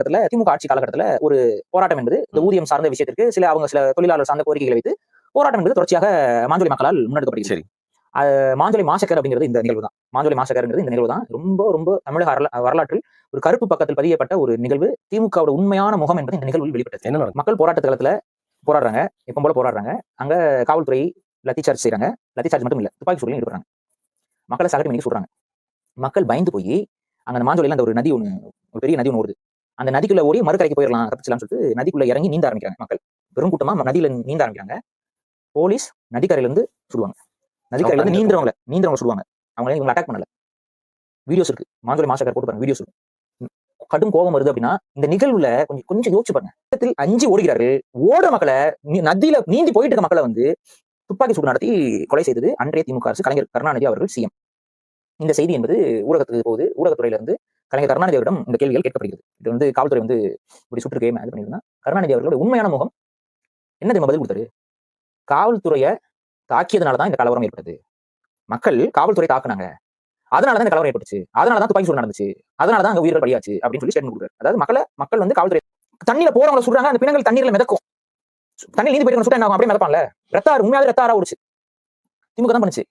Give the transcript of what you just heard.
காலகட்டத்துல திமுக ஆட்சி காலகட்டத்துல ஒரு போராட்டம் என்பது இந்த ஊதியம் சார்ந்த விஷயத்திற்கு சில அவங்க சில தொழிலாளர் சார்ந்த கோரிக்கைகளை வைத்து போராட்டம் என்பது தொடர்ச்சியாக மாஞ்சொலி மக்களால் முன்னெடுக்கப்படுகிறது. சரி. மாஞ்சொலி மாசக்கர் அப்படிங்கிறது இந்த நிகழ்வு தான். மாஞ்சொலி மாசக்கர்ங்கிறது இந்த நிகழ்வு தான். ரொம்ப ரொம்ப தமிழக வரலா- வரலாற்றில் ஒரு கருப்பு பக்கத்தில் பதியப்பட்ட ஒரு நிகழ்வு திமுகவோட உண்மையான முகம் என்பது இந்த நிகழ்வில் வெளிப்பட்டது. என்ன மக்கள் போராட்ட காலத்துல போராடுறாங்க எப்போ போல போராடுறாங்க. அங்க காவல்துறை லத்தி சார்ஜ் செய்றாங்க. லத்தி சார்ஜ் மட்டும் இல்ல துப்பாக்கி சூழலையும் ஈடுபடுறாங்க. மக்களை சகட்டு மணிக்கு சொல்றாங்க. மக்கள் பயந்து போய் அங்க அந்த மாஞ்சோலையில அந்த ஒரு நதி ஒண்ணு ஒரு பெரிய நதி ஒண்ணு ஓடுது. அந்த நதிக்குள்ள ஓடி மறுக்கரைக்கு போயிடலாம் தப்பிச்சலாம்னு சொல்லிட்டு நதிக்குள்ள இறங்கி நீந்த ஆரம்பிக்கிறாங்க மக்கள். பெரும் கூட்டமா நதியில நீந்த ஆரம்பிக்கிறாங்க. போலீஸ் நதிக்கரையில இருந்து சுடுவாங்க. நதிக்கரையில இருந்து நீந்தவங்கள நீந்தவங்க சுடுவாங்க. அவங்க இவங்க அட்டாக் பண்ணல. வீடியோஸ் இருக்கு. மாஞ்சோலை மாசக்கர் போட்டு பாருங்க வீடியோஸ் இருக்கு. கடும் கோபம் வருது அப்படின்னா இந்த நிகழ்வுல கொஞ்சம் கொஞ்சம் யோசிச்சு பாருங்க. இடத்தில் அஞ்சு ஓடுகிறார்கள். ஓட மக்களை நதியில நீந்தி போயிட்டு இருக்க மக்களை வந்து துப்பாக்கி சூடு நடத்தி கொலை செய்தது அன்றைய திமுக அரசு கலைஞர் கருணாநிதி அவர்கள் சிஎம் இந்த செய்தி என்பது ஊடகத்துக்கு போகுது. ஊடகத்துறையில இருந்து கலைஞர் கருணாநிதி அவரிடம் இந்த கேள்விகள் கேட்கப்படுகிறது. இது வந்து காவல்துறை வந்து இப்படி சுற்றுக்கே இது பண்ணிருந்தா கருணாநிதி அவர்களோட உண்மையான முகம் என்ன தெரியுமா பதில் கொடுத்தாரு காவல்துறையை தாக்கியதுனால தான் இந்த கலவரம் ஏற்பட்டது. மக்கள் காவல்துறை தாக்குனாங்க. அதனால தான் இந்த கலவரம் ஏற்பட்டுச்சு. அதனால தான் துப்பாக்கி சூடு நடந்துச்சு. அதனால தான் அங்க உயிர்கள் பலியாச்சு அப்படின்னு சொல்லி ஸ்டேட்மெண்ட் கொடுக்குறாரு. அதாவது மக்களை மக்கள் வந்து காவல்துறை தண்ணியில போறவங்களை சுடுறாங்க அந்த பிணங்கள் தண்ணீர்ல மிதக்கும். தண்ணி நீந்து போயிட்டு சுட்டா என்ன ஆகும்? அப்படியே மிதப்பான்ல. ரத்தாறு உண்மையாவே ரத்தாரா ஓடுச்சு. திமுக தான் பண்ணுச்சு.